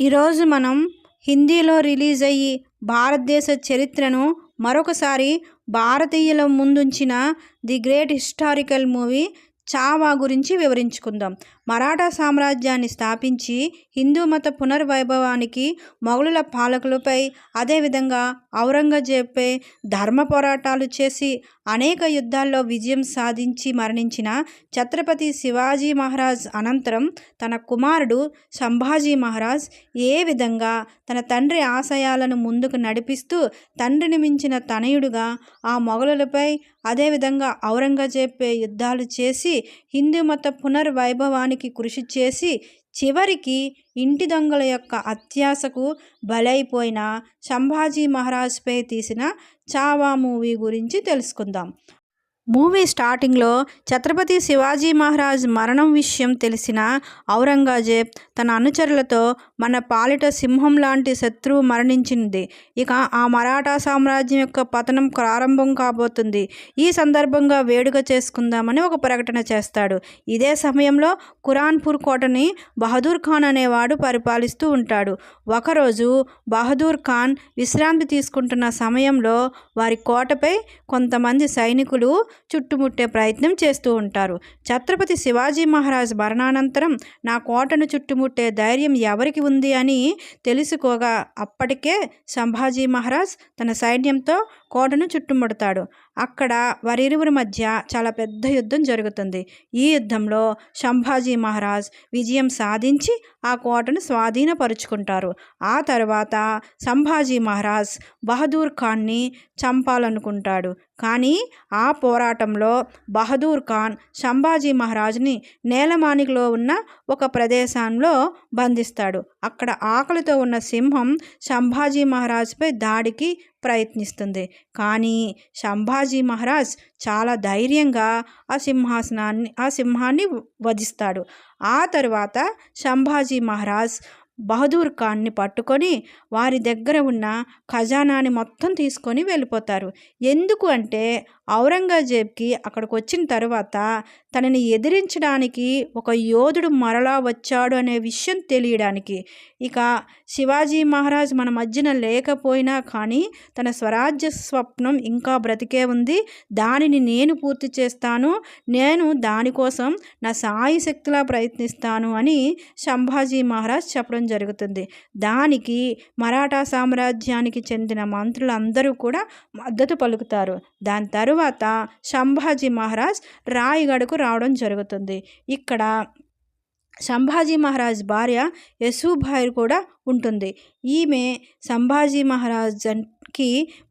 ఈరోజు మనం హిందీలో రిలీజ్ అయ్యి భారతదేశ చరిత్రను మరొకసారి భారతీయుల ముందుంచిన the great historical movie Chhaava గురించి వివరించుకుందాం. మరాఠా సామ్రాజ్యాన్ని స్థాపించి హిందూ మత పునర్వైభవానికి మొఘలుల పాలకులపై అదేవిధంగా ఔరంగజేబ్పై ధర్మ పోరాటాలు చేసి అనేక యుద్ధాల్లో విజయం సాధించి మరణించిన ఛత్రపతి శివాజీ మహారాజ్ అనంతరం తన కుమారుడు సంభాజీ మహారాజ్ ఏ విధంగా తన తండ్రి ఆశయాలను ముందుకు నడిపిస్తూ తండ్రిని మించిన తనయుడుగా ఆ మొఘలులపై అదేవిధంగా ఔరంగజేబ్పై యుద్ధాలు చేసి హిందూ మత పునర్వైభవానికి కృషి చేసి చివరికి ఇంటి దొంగల యొక్క అత్యాశకు బలైపోయిన సంభాజీ మహారాజ్పై తీసిన చావా మూవీ గురించి తెలుసుకుందాం. మూవీ స్టార్టింగ్లో ఛత్రపతి శివాజీ మహారాజ్ మరణం విషయం తెలిసిన ఔరంగజేబ్ తన అనుచరులతో మన పాలిట సింహం లాంటి శత్రువు మరణించింది. ఇక ఆ మరాఠా సామ్రాజ్యం యొక్క పతనం ప్రారంభం కాబోతుంది. ఈ సందర్భంగా వేడుక చేసుకుందామని ఒక ప్రకటన చేస్తాడు. ఇదే సమయంలో కురాన్పూర్ కోటని బహదూర్ ఖాన్ అనేవాడు పరిపాలిస్తూ ఉంటాడు. ఒకరోజు బహదూర్ ఖాన్ విశ్రాంతి తీసుకుంటున్న సమయంలో వారి కోటపై కొంతమంది సైనికులు చుట్టుముట్టే ప్రయత్నం చేస్తూ ఉంటారు. ఛత్రపతి శివాజీ మహారాజ్ మరణానంతరం నా కోటను చుట్టుముట్టే ధైర్యం ఎవరికి ఉంది అని తెలుసుకోగా. అప్పటికే సంభాజీ మహారాజ్ తన సైన్యంతో కోటను చుట్టుముడతాడు. అక్కడ వారిరువురి మధ్య చాలా పెద్ద యుద్ధం జరుగుతుంది. ఈ యుద్ధంలో సంభాజీ మహారాజ్ విజయం సాధించి ఆ కోటను స్వాధీనపరుచుకుంటారు. ఆ తర్వాత సంభాజీ మహారాజ్ బహదూర్ ఖాన్ని చంపాలనుకుంటాడు. కానీ ఆ పోరాటంలో బహదూర్ ఖాన్ సంభాజీ మహారాజ్ని నేలమానికలో ఉన్న ఒక ప్రదేశంలో బంధిస్తాడు. అక్కడ ఆకలితో ఉన్న సింహం సంభాజీ మహారాజ్పై దాడికి ప్రయత్నిస్తుంది. కానీ సంభాజీ మహారాజ్ చాలా ధైర్యంగా ఆ సింహాసనాన్ని ఆ సింహాన్ని వధిస్తాడు. ఆ తర్వాత సంభాజీ మహారాజ్ బహదూర్ ఖాన్ని పట్టుకొని వారి దగ్గర ఉన్న ఖజానాని మొత్తం తీసుకొని వెళ్ళిపోతారు. ఎందుకు అంటే ఔరంగజేబ్కి అక్కడికి వచ్చిన తర్వాత తనని ఎదిరించడానికి ఒక యోధుడు మరలా వచ్చాడు అనే విషయం తెలియడానికి. ఇక శివాజీ మహారాజ్ మన మధ్యన లేకపోయినా కానీ తన స్వరాజ్య స్వప్నం ఇంకా బ్రతికే ఉంది. దానిని నేను పూర్తి చేస్తాను. నేను దానికోసం నా సాయి శక్తిలా ప్రయత్నిస్తాను అని సంభాజీ మహారాజ్ చెప్పడం జరుగుతుంది. దానికి మరాఠా సామ్రాజ్యానికి చెందిన మంత్రులందరూ కూడా మద్దతు పలుకుతారు. దాని తరువాత సంభాజీ మహారాజ్ రాయగఢకు రావడం జరుగుతుంది. ఇక్కడ సంభాజీ మహారాజ్ భార్య యశూభాయ్ కూడా ఉంటుంది. ఈమె సంభాజీ మహారాజ్కి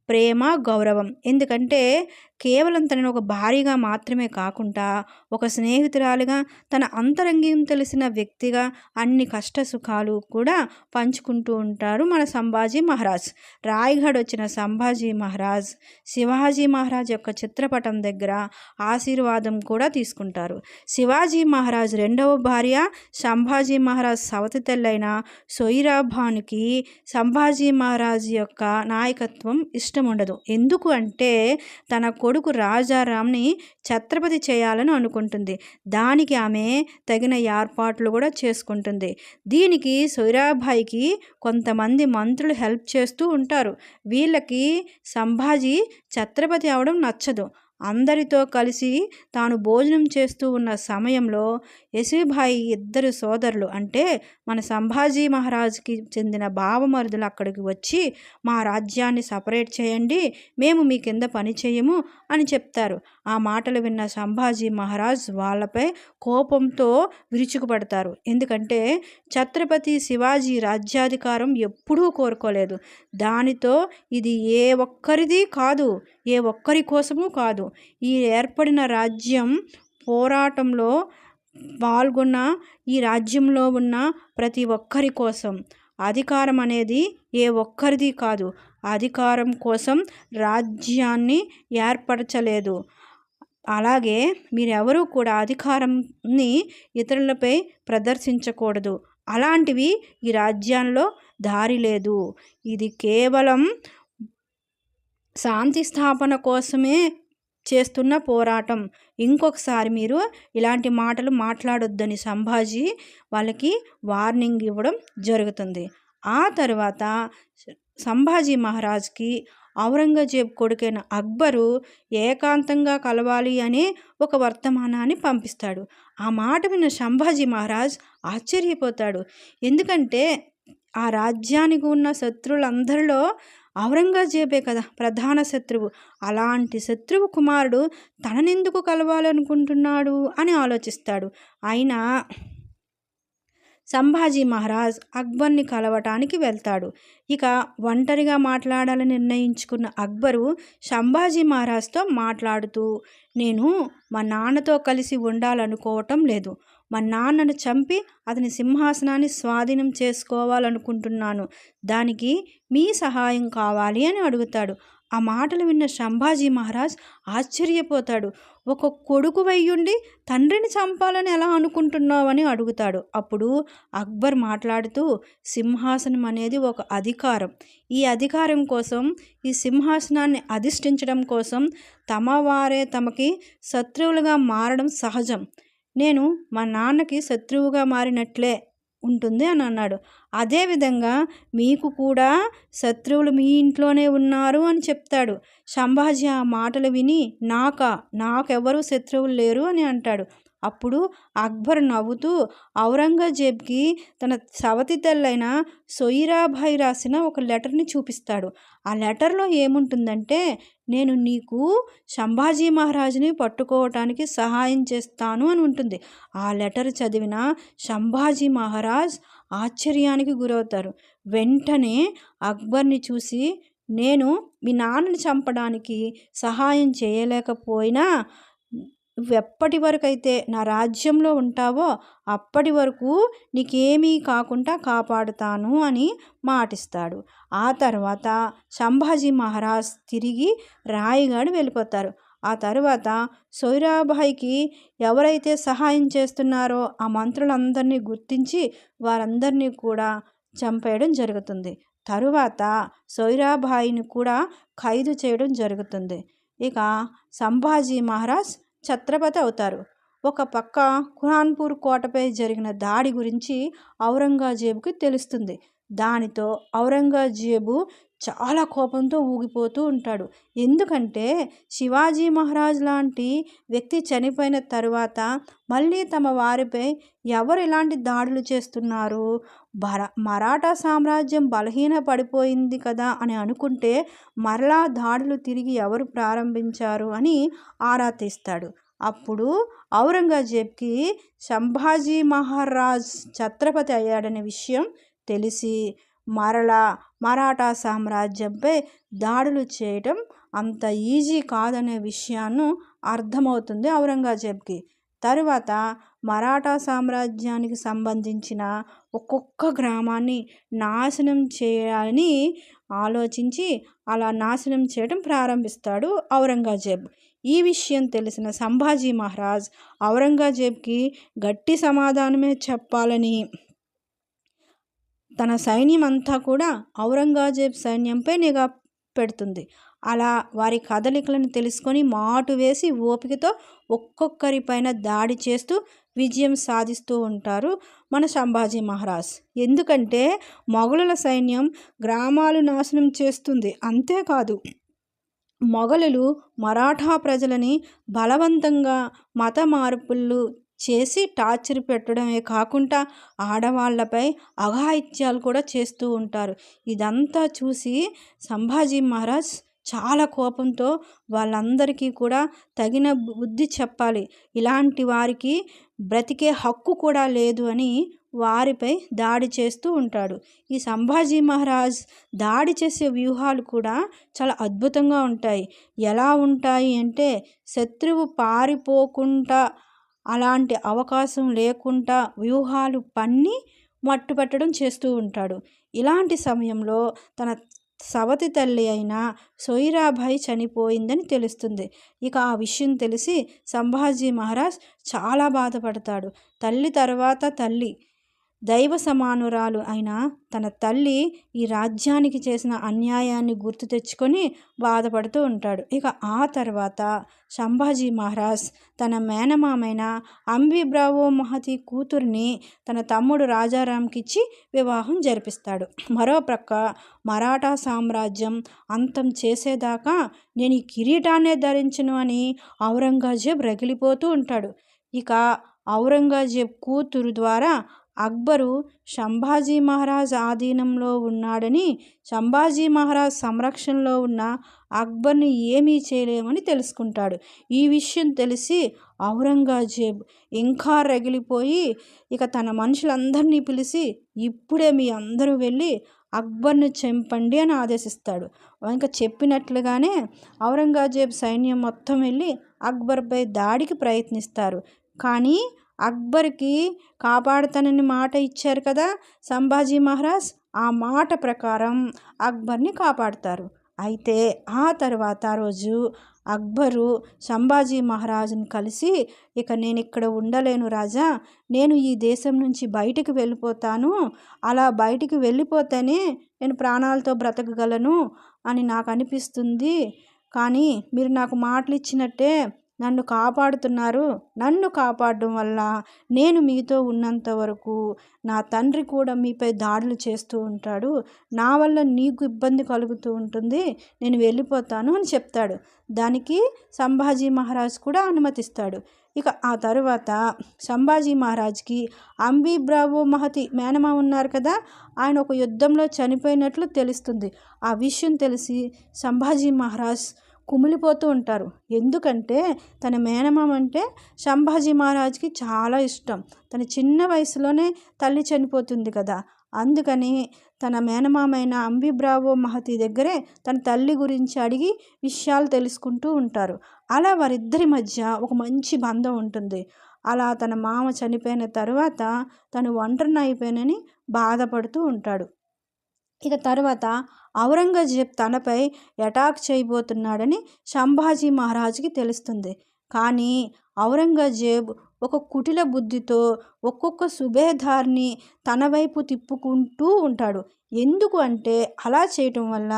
ప్రేమ గౌరవం. ఎందుకంటే కేవలం తనను ఒక భార్యగా మాత్రమే కాకుండా ఒక స్నేహితురాలిగా తన అంతరంగం తెలిసిన వ్యక్తిగా అన్ని కష్ట సుఖాలు కూడా పంచుకుంటూ ఉంటారు మన సంభాజీ మహారాజ్. రాయగఢ్ వచ్చిన సంభాజీ మహారాజ్ శివాజీ మహారాజ్ యొక్క చిత్రపటం దగ్గర ఆశీర్వాదం కూడా తీసుకుంటారు. శివాజీ మహారాజ్ రెండవ భార్య సంభాజీ మహారాజ్ సవతి తెల్లైన సొయిరాభానుకి సంభాజీ మహారాజ్ యొక్క నాయకత్వం ఇష్టం. ఉండదు. ఎందుకు అంటే తన కొడుకు రాజారాంని ఛత్రపతి చేయాలని అనుకుంటుంది. దానికి ఆమె తగిన ఏర్పాట్లు కూడా చేసుకుంటుంది. దీనికి సొయిరాబాయికి కొంతమంది మంత్రులు హెల్ప్ చేస్తూ ఉంటారు. వీళ్ళకి సంభాజీ ఛత్రపతి అవడం నచ్చదు. అందరితో కలిసి తాను భోజనం చేస్తూ ఉన్న సమయంలో యశుభాయి ఇద్దరు సోదరులు అంటే మన సంభాజీ మహారాజుకి చెందిన భావమరుదులు అక్కడికి వచ్చి మా రాజ్యాన్ని సపరేట్ చేయండి మేము మీ కింద పని చేయము అని చెప్తారు. ఆ మాటలు విన్న సంభాజీ మహారాజ్ వాళ్ళపై కోపంతో విరుచుకుపడతారు. ఎందుకంటే ఛత్రపతి శివాజీ రాజ్యాధికారం ఎప్పుడూ కోరుకోలేదు. దానితో ఇది ఏ ఒక్కరిది కాదు ఏ ఒక్కరి కోసము కాదు. ఈ ఏర్పడిన రాజ్యం పోరాటంలో పాల్గొన్న ఈ రాజ్యంలో ఉన్న ప్రతి ఒక్కరి కోసం. అధికారం అనేది ఏ ఒక్కరిది కాదు. అధికారం కోసం రాజ్యాన్ని ఏర్పరచలేదు. అలాగే మీరెవరూ కూడా అధికారంని ఇతరులపై ప్రదర్శించకూడదు. అలాంటివి ఈ రాజ్యంలో దారి లేదు. ఇది కేవలం శాంతి స్థాపన కోసమే చేస్తున్న పోరాటం. ఇంకొకసారి మీరు ఇలాంటి మాటలు మాట్లాడొద్దని సంభాజీ వాళ్ళకి వార్నింగ్ ఇవ్వడం జరుగుతుంది. ఆ తర్వాత సంభాజీ మహారాజ్కి ఔరంగజేబ్ కొడుకైన అక్బరు ఏకాంతంగా కలవాలి అనే ఒక వర్తమానాన్ని పంపిస్తాడు. ఆ మాట విన్న సంభాజీ మహారాజ్ ఆశ్చర్యపోతాడు. ఎందుకంటే ఆ రాజ్యానికి ఉన్న శత్రువులందరిలో ఔరంగజేబే కదా ప్రధాన శత్రువు. అలాంటి శత్రువు కుమారుడు తననెందుకు కలవాలనుకుంటున్నాడు అని ఆలోచిస్తాడు. అయినా సంభాజీ మహారాజ్ అక్బర్ని కలవటానికి వెళ్తాడు. ఇక ఒంటరిగా మాట్లాడాలని నిర్ణయించుకున్న అక్బరు సంభాజీ మహారాజ్తో మాట్లాడుతూ నేను మా నాన్నతో కలిసి ఉండాలనుకోవటం లేదు. మా నాన్నను చంపి అతని సింహాసనాన్ని స్వాధీనం చేసుకోవాలనుకుంటున్నాను. దానికి మీ సహాయం కావాలి అని అడుగుతాడు. ఆ మాటలు విన్న సంభాజీ మహారాజ్ ఆశ్చర్యపోతాడు. ఒక కొడుకు వయ్యుండి తండ్రిని చంపాలని ఎలా అనుకుంటున్నావని అడుగుతాడు. అప్పుడు అక్బర్ మాట్లాడుతూ సింహాసనం అనేది ఒక అధికారం. ఈ అధికారం కోసం ఈ సింహాసనాన్ని అధిష్ఠించడం కోసం తమ వారే తమకి శత్రువులుగా మారడం సహజం. నేను మా నాన్నకి శత్రువుగా మారినట్లే ఉంటుంది అని అన్నాడు. అదేవిధంగా మీకు కూడా శత్రువులు మీ ఇంట్లోనే ఉన్నారు అని చెప్తాడు. సంభాజీ ఆ మాటలు విని నాకా? నాకెవరూ శత్రువులు లేరు అని అంటాడు. అప్పుడు అక్బర్ నవ్వుతూ ఔరంగజేబ్కి తన సవతి తల్లైన సొయిరాభాయ్ రాసిన ఒక లెటర్ని చూపిస్తాడు. ఆ లెటర్లో ఏముంటుందంటే నేను నీకు సంభాజీ మహారాజుని పట్టుకోవటానికి సహాయం చేస్తాను అని ఉంటుంది. ఆ లెటర్ చదివిన సంభాజీ మహారాజ్ ఆశ్చర్యానికి గురవుతారు. వెంటనే అక్బర్ని చూసి నేను మీ నాన్నని చంపడానికి సహాయం చేయలేకపోయినా నువ్వెప్పటి వరకు అయితే నా రాజ్యంలో ఉంటావో అప్పటి వరకు నీకేమీ కాకుండా కాపాడుతాను అని మాటిస్తాడు. ఆ తర్వాత సంభాజీ మహారాజ్ తిరిగి రాయిగాడు వెళ్ళిపోతారు. ఆ తర్వాత సొయిరాబాయికి ఎవరైతే సహాయం చేస్తున్నారో ఆ మంత్రులందరినీ గుర్తించి వారందరినీ కూడా చంపేయడం జరుగుతుంది. తరువాత సొయిరాబాయిని కూడా ఖైదు చేయడం జరుగుతుంది. ఇక సంభాజీ మహారాజ్ ఛత్రపతి అవుతారు. ఒక పక్క ఖురాన్పూర్ కోటపై జరిగిన దాడి గురించి ఔరంగజేబుకి తెలుస్తుంది. దానితో ఔరంగజేబు చాలా కోపంతో ఊగిపోతూ ఉంటాడు. ఎందుకంటే శివాజీ మహారాజ్ లాంటి వ్యక్తి చనిపోయిన తరువాత మళ్ళీ తమ వారిపై ఎవరు ఇలాంటి దాడులు చేస్తున్నారు భర మరాఠా సామ్రాజ్యం బలహీన పడిపోయింది కదా అని అనుకుంటే మరలా దాడులు తిరిగి ఎవరు ప్రారంభించారు అని ఆరా తీస్తాడు. అప్పుడు ఔరంగజేబ్కి సంభాజీ మహారాజ్ ఛత్రపతి అయ్యాడనే విషయం తెలిసి మరలా మరాఠా సామ్రాజ్యంపై దాడులు చేయటం అంత ఈజీ కాదనే విషయాన్ని అర్థమవుతుంది ఔరంగజేబ్కి. తరువాత మరాఠా సామ్రాజ్యానికి సంబంధించిన ఒక్కొక్క గ్రామాన్ని నాశనం చేయాలని ఆలోచించి అలా నాశనం చేయడం ప్రారంభిస్తాడు ఔరంగజేబ్. ఈ విషయం తెలిసిన సంభాజీ మహారాజ్ ఔరంగజేబ్కి గట్టి సమాధానమే చెప్పాలని తన సైన్యం అంతా కూడా ఔరంగజేబ్ సైన్యంపై నిఘా పెడుతుంది. అలా వారి కదలికలను తెలుసుకొని మాటు వేసి ఓపికతో ఒక్కొక్కరిపైన దాడి చేస్తూ విజయం సాధిస్తూ ఉంటారు మన సంభాజీ మహారాజ్. ఎందుకంటే మొఘలుల సైన్యం గ్రామాలు నాశనం చేస్తుంది. అంతేకాదు మొఘలులు మరాఠా ప్రజలని బలవంతంగా మత మార్పులు చేసి టార్చర్ పెట్టడమే కాకుండా ఆడవాళ్ళపై అఘాయిత్యాలు కూడా చేస్తూ ఉంటారు. ఇదంతా చూసి సంభాజీ మహారాజ్ చాలా కోపంతో వాళ్ళందరికీ కూడా తగిన బుద్ధి చెప్పాలి. ఇలాంటి వారికి బ్రతికే హక్కు కూడా లేదు అని వారిపై దాడి చేస్తూ ఉంటాడు. ఈ సంభాజీ మహారాజ్ దాడి చేసే వ్యూహాలు కూడా చాలా అద్భుతంగా ఉంటాయి. ఎలా ఉంటాయి అంటే శత్రువు పారిపోకుండా అలాంటి అవకాశం లేకుండా వ్యూహాలు పన్ని మట్టుపెట్టడం చేస్తూ ఉంటాడు. ఇలాంటి సమయంలో తన సవతి తల్లి అయిన సొయిరాబాయి చనిపోయిందని తెలుస్తుంది. ఇక ఆ విషయం తెలిసి సంభాజీ మహారాజ్ చాలా బాధపడతాడు. తల్లి తర్వాత తల్లి దైవ సమానురాలు అయిన తన తల్లి ఈ రాజ్యానికి చేసిన అన్యాయాన్ని గుర్తు తెచ్చుకొని బాధపడుతూ ఉంటాడు. ఇక ఆ తర్వాత సంభాజీ మహారాజ్ తన మేనమామైన అంబిబ్రావో మహతి కూతుర్ని తన తమ్ముడు రాజారాంకిచ్చి వివాహం జరిపిస్తాడు. మరో ప్రక్క మరాఠా సామ్రాజ్యం అంతం చేసేదాకా నేను ఈ కిరీటాన్నే ధరించను అని ఔరంగజేబ్ రగిలిపోతూ ఉంటాడు. ఇక ఔరంగజేబ్ కూతురు ద్వారా అక్బరు సంభాజీ మహారాజ్ ఆధీనంలో ఉన్నాడని సంభాజీ మహారాజ్ సంరక్షణలో ఉన్న అక్బర్ని ఏమీ చేయలేమని తెలుసుకుంటాడు. ఈ విషయం తెలిసి ఔరంగజేబ్ ఇంకా రగిలిపోయి ఇక తన మనుషులందరినీ పిలిచి ఇప్పుడే మీ అందరూ వెళ్ళి అక్బర్ని చంపండి అని ఆదేశిస్తాడు. ఇంకా చెప్పినట్లుగానే ఔరంగజేబ్ సైన్యం మొత్తం వెళ్ళి అక్బర్పై దాడికి ప్రయత్నిస్తారు. కానీ అక్బర్కి కాపాడుతానని మాట ఇచ్చారు కదా సంభాజీ మహారాజ్ ఆ మాట ప్రకారం అక్బర్ని కాపాడుతారు. అయితే ఆ తర్వాత రోజు అక్బరు సంభాజీ మహారాజుని కలిసి ఇక నేను ఇక్కడ ఉండలేను రాజా నేను ఈ దేశం నుంచి బయటికి వెళ్ళిపోతాను అలా బయటికి వెళ్ళిపోతేనే నేను ప్రాణాలతో బ్రతకగలను అని నాకు అనిపిస్తుంది. కానీ మీరు నాకు మాటలు ఇచ్చినట్టే నన్ను కాపాడుతున్నారు. నన్ను కాపాడడం వల్ల నేను మీతో ఉన్నంత వరకు నా తండ్రి కూడా మీపై దాడులు చేస్తూ ఉంటాడు. నా వల్ల నీకు ఇబ్బంది కలుగుతూ ఉంటుంది. నేను వెళ్ళిపోతాను అని చెప్తాడు. దానికి సంభాజీ మహారాజ్ కూడా అనుమతిస్తాడు. ఇక ఆ తరువాత సంభాజీ మహారాజ్కి అంబీ బ్రావో మహతి మేనమా ఉన్నారు కదా ఆయన ఒక యుద్ధంలో చనిపోయినట్లు తెలుస్తుంది. ఆ విషయం తెలిసి సంభాజీ మహారాజ్ కుమిలిపోతూ ఉంటారు. ఎందుకంటే తన మేనమామ అంటే సంభాజీ మహారాజ్కి చాలా ఇష్టం. తన చిన్న వయసులోనే తల్లి చనిపోతుంది కదా. అందుకని తన మేనమామైన అంబిబ్రావో మహతి దగ్గరే తన తల్లి గురించి అడిగి విషయాలు తెలుసుకుంటూ ఉంటారు. అలా వారిద్దరి మధ్య ఒక మంచి బంధం ఉంటుంది. అలా తన మామ చనిపోయిన తర్వాత తను ఒంటరిని అయిపోయానని బాధపడుతూ ఉంటాడు. ఇక తర్వాత ఔరంగజేబ్ తనపై అటాక్ చేయబోతున్నాడని సంభాజీ మహారాజుకి తెలుస్తుంది. కానీ ఔరంగజేబ్ ఒక కుటిల బుద్ధితో ఒక్కొక్క సుబేదార్ని తన వైపు తిప్పుకుంటూ ఉంటాడు. ఎందుకు అంటే అలా చేయటం వల్ల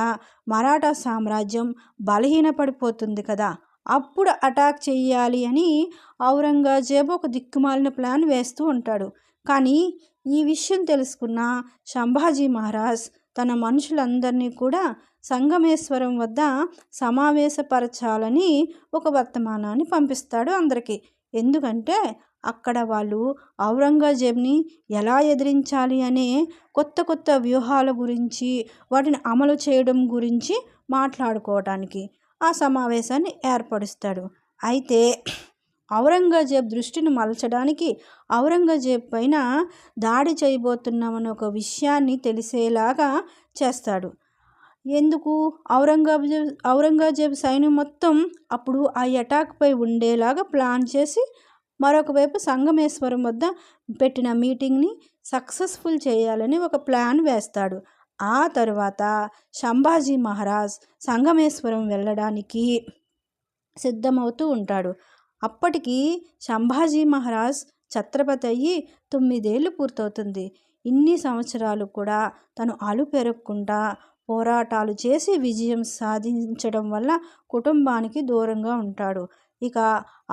మరాఠా సామ్రాజ్యం బలహీనపడిపోతుంది కదా. అప్పుడు అటాక్ చేయాలి అని ఔరంగజేబ్ ఒక దిక్కుమాలిన ప్లాన్ వేస్తూ ఉంటాడు. కానీ ఈ విషయం తెలుసుకున్న సంభాజీ మహారాజ్ తన మనుషులందరినీ కూడా సంగమేశ్వరం వద్ద సమావేశపరచాలని ఒక వర్తమానాన్ని పంపిస్తాడు అందరికీ. ఎందుకంటే అక్కడ వాళ్ళు ఔరంగజేబ్ని ఎలా ఎదిరించాలి అనే కొత్త కొత్త వ్యూహాల గురించి వాటిని అమలు చేయడం గురించి మాట్లాడుకోవటానికి ఆ సమావేశాన్ని ఏర్పరుస్తాడు. అయితే ఔరంగజేబ్ దృష్టిని మలచడానికి ఔరంగజేబ్ పైన దాడి చేయబోతున్నామని ఒక విషయాన్ని తెలిసేలాగా చేస్తాడు. ఎందుకు? ఔరంగజేబ్ ఔరంగజేబ్ సైన్యం మొత్తం అప్పుడు ఆ అటాక్పై ఉండేలాగా ప్లాన్ చేసి మరొకవైపు సంగమేశ్వరం వద్ద పెట్టిన మీటింగ్ని సక్సెస్ఫుల్ చేయాలని ఒక ప్లాన్ వేస్తాడు. ఆ తర్వాత సంభాజీ మహారాజ్ సంగమేశ్వరం వెళ్ళడానికి సిద్ధమవుతూ ఉంటాడు. అప్పటికి సంభాజీ మహారాజ్ ఛత్రపతి అయ్యి తొమ్మిదేళ్ళు పూర్తవుతుంది. ఇన్ని సంవత్సరాలు కూడా తను అలు పెరగకుండా పోరాటాలు చేసి విజయం సాధించడం వల్ల కుటుంబానికి దూరంగా ఉంటాడు. ఇక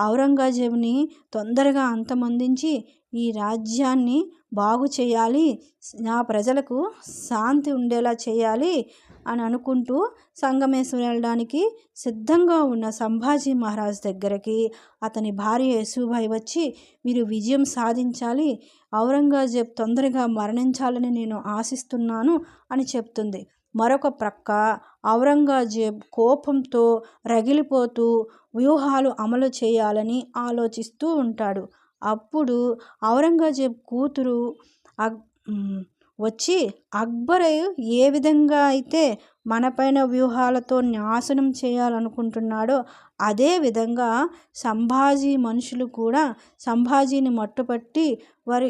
ఔరంగజేబుని తొందరగా అంతమొందించి ఈ రాజ్యాన్ని బాగు చేయాలి నా ప్రజలకు శాంతి ఉండేలా చేయాలి అని అనుకుంటూ సంగమేశ్వరం వెళ్ళడానికి సిద్ధంగా ఉన్న సంభాజీ మహారాజ్ దగ్గరికి అతని భార్య యశుభాయి వచ్చి మీరు విజయం సాధించాలి ఔరంగజేబ్ తొందరగా మరణించాలని నేను ఆశిస్తున్నాను అని చెప్తుంది. మరొక ప్రక్క ఔరంగజేబ్ కోపంతో రగిలిపోతూ వ్యూహాలు అమలు చేయాలని ఆలోచిస్తూ ఉంటాడు. అప్పుడు ఔరంగజేబ్ కూతురు అక్ వచ్చి అక్బర్ ఏ విధంగా అయితే మనపైన వ్యూహాలతో నాశనం చేయాలనుకుంటున్నాడో అదే విధంగా సంభాజీ మనుషులు కూడా సంభాజీని మట్టుపట్టి వారి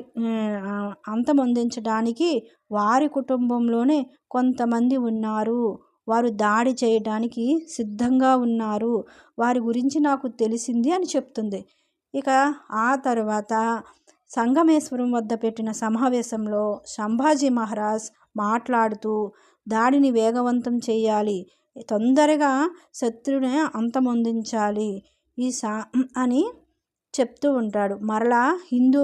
అంతమొందించడానికి వారి కుటుంబంలోనే కొంతమంది ఉన్నారు. వారు దాడి చేయడానికి సిద్ధంగా ఉన్నారు. వారి గురించి నాకు తెలిసింది అని చెప్తుంది. ఇక ఆ తర్వాత సంగమేశ్వరం వద్ద పెట్టిన సమావేశంలో సంభాజీ మహారాజ్ మాట్లాడుతూ దాడిని వేగవంతం చేయాలి తొందరగా శత్రుని అంతమొందించాలి. ఈ సా అని చెప్తూ ఉంటాడు. మరలా హిందూ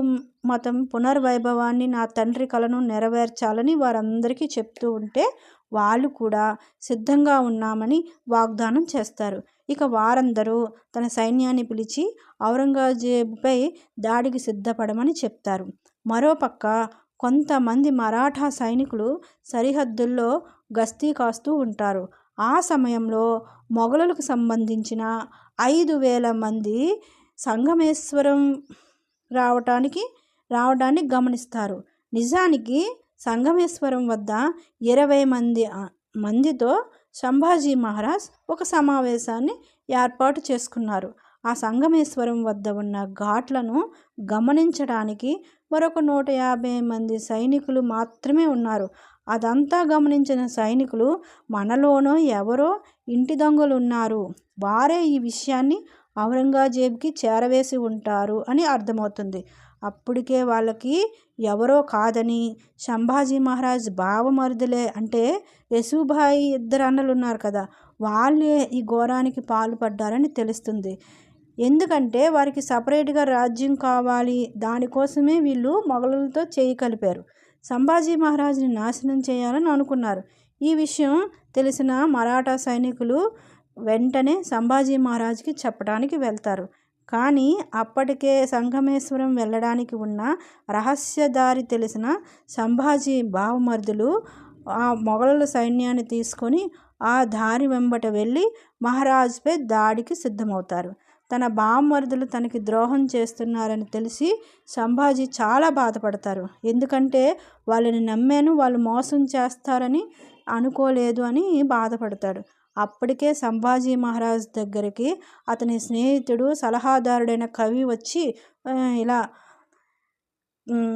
మతం పునర్వైభవాన్ని నా తండ్రి కలను నెరవేర్చాలని వారందరికీ చెప్తూ ఉంటే వాళ్ళు కూడా సిద్ధంగా ఉన్నామని వాగ్దానం చేస్తారు. ఇక వారందరూ తన సైన్యాన్ని పిలిచి ఔరంగజేబుపై దాడికి సిద్ధపడమని చెప్తారు. మరోపక్క కొంతమంది మరాఠా సైనికులు సరిహద్దుల్లో గస్తీ కాస్తూ ఉంటారు. ఆ సమయంలో మొఘలులకు సంబంధించిన ఐదు వేల మంది సంగమేశ్వరం రావటానికి రావడాన్ని గమనిస్తారు. నిజానికి సంగమేశ్వరం వద్ద ఇరవై మంది మందితో సంభాజీ మహారాజ్ ఒక సమావేశాన్ని ఏర్పాటు చేసుకున్నారు. ఆ సంగమేశ్వరం వద్ద ఉన్న ఘాట్లను గమనించడానికి మరొక నూట యాభై మంది సైనికులు మాత్రమే ఉన్నారు. అదంతా గమనించిన సైనికులు మనలోనో ఎవరో ఇంటి దొంగలు ఉన్నారు వారే ఈ విషయాన్ని ఔరంగజేబ్కి చేరవేసి ఉంటారు అని అర్థమవుతుంది. అప్పటికే వాళ్ళకి ఎవరో కాదని సంభాజీ మహారాజ్ బావమరుదులే అంటే యశుభాయి ఇద్దరు అన్నలు ఉన్నారు కదా వాళ్ళే ఈ ఘోరానికి పాల్పడ్డారని తెలుస్తుంది. ఎందుకంటే వారికి సపరేట్గా రాజ్యం కావాలి దానికోసమే వీళ్ళు మొఘలులతో చేయి కలిపారు. సంభాజీ మహారాజుని నాశనం చేయాలని అనుకున్నారు. ఈ విషయం తెలిసిన మరాఠా సైనికులు వెంటనే సంభాజీ మహారాజుకి చెప్పడానికి వెళ్తారు. కానీ అప్పటికే సంగమేశ్వరం వెళ్ళడానికి ఉన్న రహస్యదారి తెలిసిన సంభాజీ బావమర్దులు ఆ మొఘలుల సైన్యాన్ని తీసుకొని ఆ దారి వెంబట వెళ్ళి మహారాజుపై దాడికి సిద్ధమవుతారు. తన బావమరుదులు తనకి ద్రోహం చేస్తున్నారని తెలిసి సంభాజీ చాలా బాధపడతారు. ఎందుకంటే వాళ్ళని నమ్మాను వాళ్ళు మోసం చేస్తారని అనుకోలేదు అని బాధపడతాడు. అప్పటికే సంభాజీ మహారాజ్ దగ్గరికి అతని స్నేహితుడు సలహాదారుడైన కవి వచ్చి ఇలా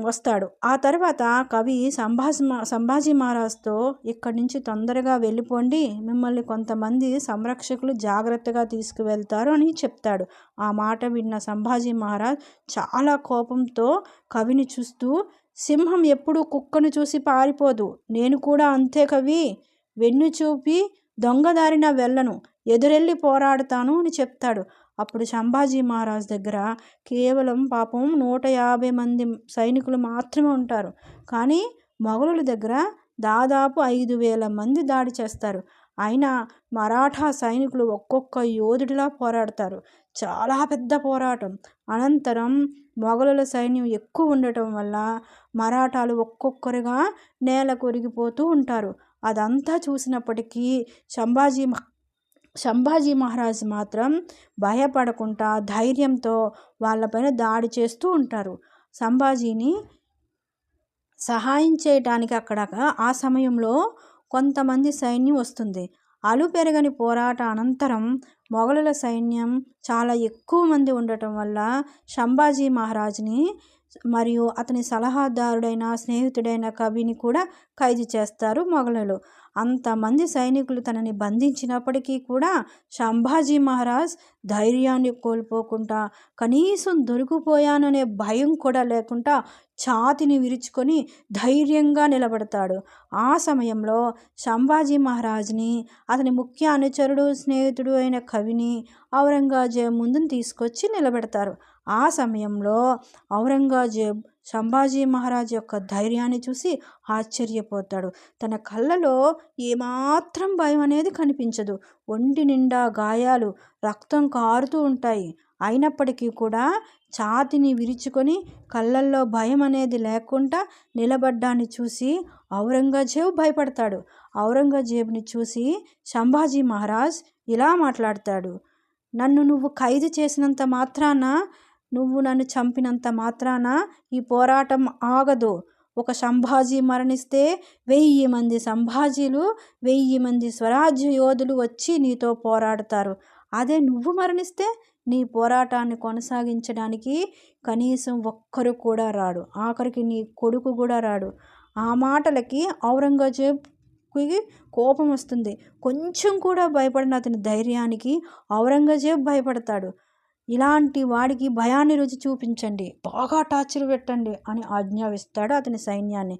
వస్తాడు. ఆ తర్వాత కవి సంభాజీ సంభాజీ మహారాజ్తో ఇక్కడి నుంచి తొందరగా వెళ్ళిపోండి మిమ్మల్ని కొంతమంది సంరక్షకులు జాగ్రత్తగా తీసుకువెళ్తారు అని చెప్తాడు. ఆ మాట విన్న సంభాజీ మహారాజ్ చాలా కోపంతో కవిని చూస్తూ సింహం ఎప్పుడూ కుక్కను చూసి పారిపోదు. నేను కూడా అంతే కవి. వెన్ను చూపి దొంగదారిన వెళ్ళను. ఎదురెళ్ళి పోరాడతాను అని చెప్తాడు. అప్పుడు సంభాజీ మహారాజ్ దగ్గర కేవలం పాపం నూట యాభై మంది సైనికులు మాత్రమే ఉంటారు. కానీ మొఘలుల దగ్గర దాదాపు ఐదు వేల మంది దాడి చేస్తారు. అయినా మరాఠా సైనికులు ఒక్కొక్క యోధుడిలా పోరాడతారు. చాలా పెద్ద పోరాటం. అనంతరం మొఘలుల సైన్యం ఎక్కువ ఉండటం వల్ల మరాఠాలు ఒక్కొక్కరుగా నేల కొరిగిపోతూ ఉంటారు. అదంతా చూసినప్పటికీ సంభాజీ సంభాజీ మహారాజ్ మాత్రం భయపడకుండా ధైర్యంతో వాళ్ళపైన దాడి చేస్తూ ఉంటారు. సంభాజీని సహాయం చేయటానికి అక్కడ ఆ సమయంలో కొంతమంది సైన్యం వస్తుంది. అలు పెరగని పోరాట అనంతరం మొఘలుల సైన్యం చాలా ఎక్కువ మంది ఉండటం వల్ల సంభాజీ మహారాజ్ని మరియు అతని సలహాదారుడైన స్నేహితుడైన కవిని కూడా ఖైదు చేస్తారు మొఘలులు. అంతమంది సైనికులు తనని బంధించినప్పటికీ కూడా సంభాజీ మహారాజ్ ధైర్యాన్ని కోల్పోకుండా కనీసం దొరికిపోయాననే భయం కూడా లేకుండా ఛాతిని విరుచుకొని ధైర్యంగా నిలబడతాడు. ఆ సమయంలో సంభాజీ మహారాజ్ని అతని ముఖ్య అనుచరుడు స్నేహితుడు అయిన కవిని ఔరంగజేబ్ ముందుని తీసుకొచ్చి నిలబెడతారు. ఆ సమయంలో ఔరంగజేబ్ సంభాజీ మహారాజ్ యొక్క ధైర్యాన్ని చూసి ఆశ్చర్యపోతాడు. తన కళ్ళలో ఏమాత్రం భయం అనేది కనిపించదు. ఒంటి నిండా గాయాలు రక్తం కారుతూ ఉంటాయి. అయినప్పటికీ కూడా ఛాతిని విరుచుకొని కళ్ళల్లో భయం అనేది లేకుండా నిలబడ్డాన్ని చూసి ఔరంగజేబు భయపడతాడు. ఔరంగజేబుని చూసి సంభాజీ మహారాజ్ ఇలా మాట్లాడతాడు. నన్ను నువ్వు ఖైదు చేసినంత మాత్రాన నువ్వు నన్ను చంపినంత మాత్రాన ఈ పోరాటం ఆగదు. ఒక సంభాజీ మరణిస్తే వెయ్యి మంది సంభాజీలు వెయ్యి మంది స్వరాజ్య యోధులు వచ్చి నీతో పోరాడతారు. అదే నువ్వు మరణిస్తే నీ పోరాటాన్ని కొనసాగించడానికి కనీసం ఒక్కరు కూడా రాడు. ఆఖరికి నీ కొడుకు కూడా రాడు. ఆ మాటలకి ఔరంగజేబ్కి కోపం వస్తుంది. కొంచెం కూడా భయపడిన అతని ధైర్యానికి ఔరంగజేబ్ భయపడతాడు. ఇలాంటి వాడికి భయాన్ని రుచి చూపించండి. బాగా టార్చర్ పెట్టండి అని ఆజ్ఞాపిస్తాడు అతని సైన్యాన్ని.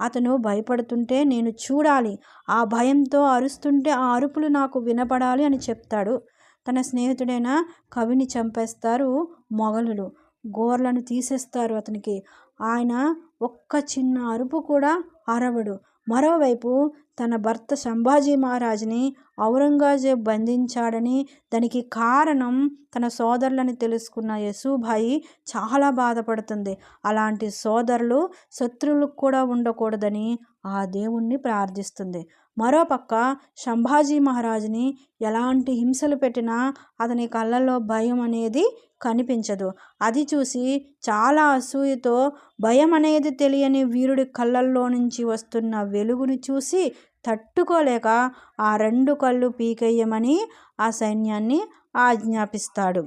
అతను భయపడుతుంటే నేను చూడాలి. ఆ భయంతో అరుస్తుంటే ఆ అరుపులు నాకు వినపడాలి అని చెప్తాడు. తన స్నేహితుడైన కవిని చంపేస్తారు మొఘలులు. గోర్లను తీసేస్తారు అతనికి. ఆయన ఒక్క చిన్న అరుపు కూడా అరవడు. మరోవైపు తన భర్త సంభాజీ మహారాజుని ఔరంగజేబ్ బంధించాడని దానికి కారణం తన సోదరులని తెలుసుకున్న యశుభాయి చాలా బాధపడుతుంది. అలాంటి సోదరులు శత్రువులకు కూడా ఉండకూడదని ఆ దేవుణ్ణి ప్రార్థిస్తుంది. మరోపక్క సంభాజీ మహారాజుని ఎలాంటి హింసలు పెట్టినా అతని కళ్ళల్లో భయం అనేది కనిపించదు. అది చూసి చాలా అసూయతో భయం అనేది తెలియని వీరుడి కళ్ళల్లో నుంచి వస్తున్న వెలుగుని చూసి తట్టుకోలేక ఆ రెండు కళ్ళు పీకెయ్యమని ఆ సైన్యాన్ని ఆజ్ఞాపిస్తాడు.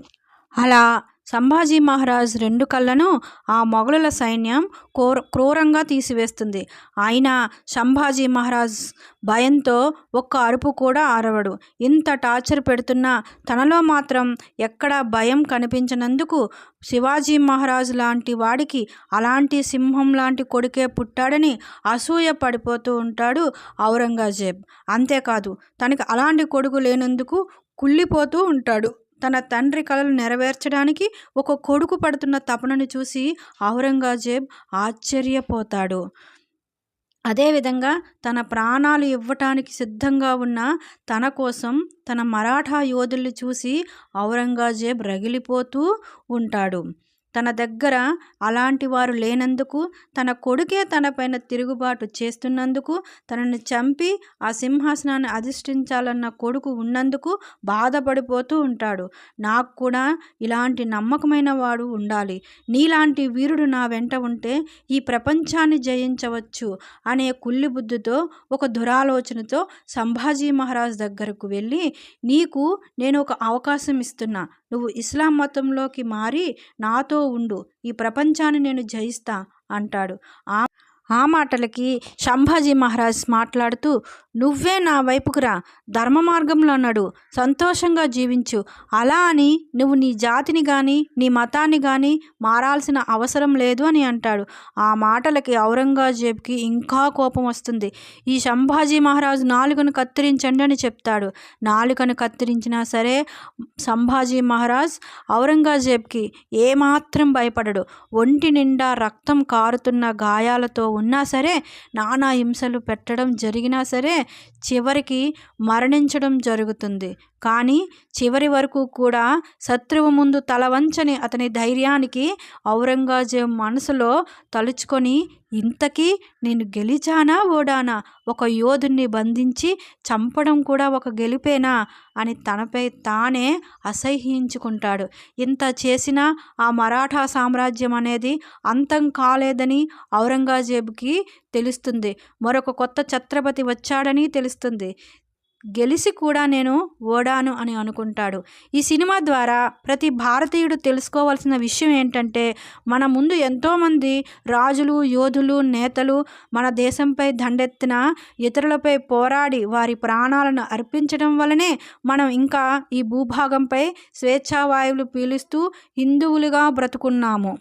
అలా సంభాజీ మహారాజ్ రెండు కళ్ళను ఆ మొఘలుల సైన్యం క్రూర క్రూరంగా తీసివేస్తుంది. అయినా సంభాజీ మహారాజ్ భయంతో ఒక్క అరుపు కూడా అరవడు ఇంత టార్చర్ పెడుతున్నా తనలో మాత్రం ఎక్కడ భయం కనిపించినందుకు శివాజీ మహారాజు లాంటి వాడికి అలాంటి సింహం లాంటి కొడుకే పుట్టాడని అసూయ పడిపోతూ ఉంటాడు ఔరంగజేబ్. అంతేకాదు తనకి అలాంటి కొడుకు లేనందుకు కుళ్ళిపోతూ ఉంటాడు. తన తండ్రి కలలు నెరవేర్చడానికి ఒక కొడుకు పడుతున్న తపనను చూసి ఔరంగజేబ్ ఆశ్చర్యపోతాడు. అదేవిధంగా తన ప్రాణాలు ఇవ్వటానికి సిద్ధంగా ఉన్న తన కోసం తన మరాఠా యోధుల్ని చూసి ఔరంగజేబ్ రగిలిపోతూ ఉంటాడు. తన దగ్గర అలాంటి వారు లేనందుకు తన కొడుకే తనపైన తిరుగుబాటు చేస్తున్నందుకు తనను చంపి ఆ సింహాసనాన్ని అధిష్ఠించాలన్న కొడుకు ఉన్నందుకు బాధపడిపోతూ ఉంటాడు. నాకు కూడా ఇలాంటి నమ్మకమైన వాడు ఉండాలి. నీలాంటి వీరుడు నా వెంట ఉంటే ఈ ప్రపంచాన్ని జయించవచ్చు అనే కుల్లిబుద్ధితో ఒక దురాలోచనతో సంభాజీ మహారాజ్ దగ్గరకు వెళ్ళి నీకు నేను ఒక అవకాశం ఇస్తున్నా. నువ్వు ఇస్లాం మతంలోకి మారి నాతో ఉండు. ఈ ప్రపంచాన్ని నేను జయిస్తా అంటాడు. ఆ ఆ మాటలకి సంభాజీ మహారాజ్ మాట్లాడుతూ నువ్వే నా వైపుకురా ధర్మ మార్గంలో నడు సంతోషంగా జీవించు. అలా అని నువ్వు నీ జాతిని కానీ నీ మతాన్ని కానీ మారాల్సిన అవసరం లేదు అని అంటాడు. ఆ మాటలకి ఔరంగజేబ్కి ఇంకా కోపం వస్తుంది. ఈ సంభాజీ మహారాజు నాలుకను కత్తిరించండి అని చెప్తాడు. నాలుకను కత్తిరించినా సరే సంభాజీ మహారాజ్ ఔరంగజేబ్కి ఏమాత్రం భయపడడు. ఒంటి నిండా రక్తం కారుతున్న గాయాలతో ఉన్నా సరే నానా హింసలు పెట్టడం జరిగినా సరే చివరికి మరణించడం జరుగుతుంది. కానీ చివరి వరకు కూడా శత్రువు ముందు తల వంచని అతని ధైర్యానికి ఔరంగజేబు మనసులో తలుచుకొని ఇంతకీ నేను గెలిచానా ఓడానా? ఒక యోధుణ్ణి బంధించి చంపడం కూడా ఒక గెలిపేనా? అని తనపై తానే అసహ్యించుకుంటాడు. ఇంత చేసినా ఆ మరాఠా సామ్రాజ్యం అనేది అంతం కాలేదని ఔరంగజేబుకి తెలుస్తుంది. మరొక కొత్త ఛత్రపతి వచ్చాడని తెలుస్తుంది. గెలిచి కూడా నేను ఓడాను అని అనుకుంటాడు. ఈ సినిమా ద్వారా ప్రతి భారతీయుడు తెలుసుకోవాల్సిన విషయం ఏంటంటే మన ముందు ఎంతోమంది రాజులు యోధులు నేతలు మన దేశంపై దండెత్తిన ఇతరులపై పోరాడి వారి ప్రాణాలను అర్పించడం వలనే మనం ఇంకా ఈ భూభాగంపై స్వేచ్ఛావాయువులు పీలుస్తూ హిందువులుగా బ్రతుకున్నాము.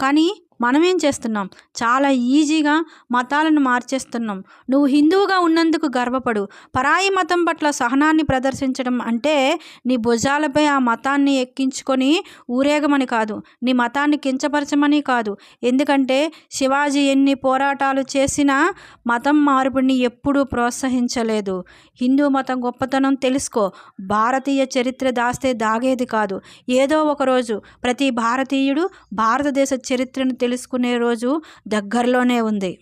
కానీ మనమేం చేస్తున్నాం? చాలా ఈజీగా మతాలను మార్చేస్తున్నాం. నువ్వు హిందువుగా ఉన్నందుకు గర్వపడు. పరాయి మతం పట్ల సహనాన్ని ప్రదర్శించడం అంటే నీ భుజాలపై ఆ మతాన్ని ఎక్కించుకొని ఊరేగమని కాదు. నీ మతాన్ని కించపరచమని కాదు. ఎందుకంటే శివాజీ ఎన్ని పోరాటాలు చేసినా మతం మార్పుని ఎప్పుడూ ప్రోత్సహించలేదు. హిందూ మతం గొప్పతనం తెలుసుకో. భారతీయ చరిత్ర దాస్తే దాగేది కాదు. ఏదో ఒకరోజు ప్రతి భారతీయుడు భారతదేశ చరిత్రను తెలుసుకునే రోజు దగ్గరలోనే ఉంది.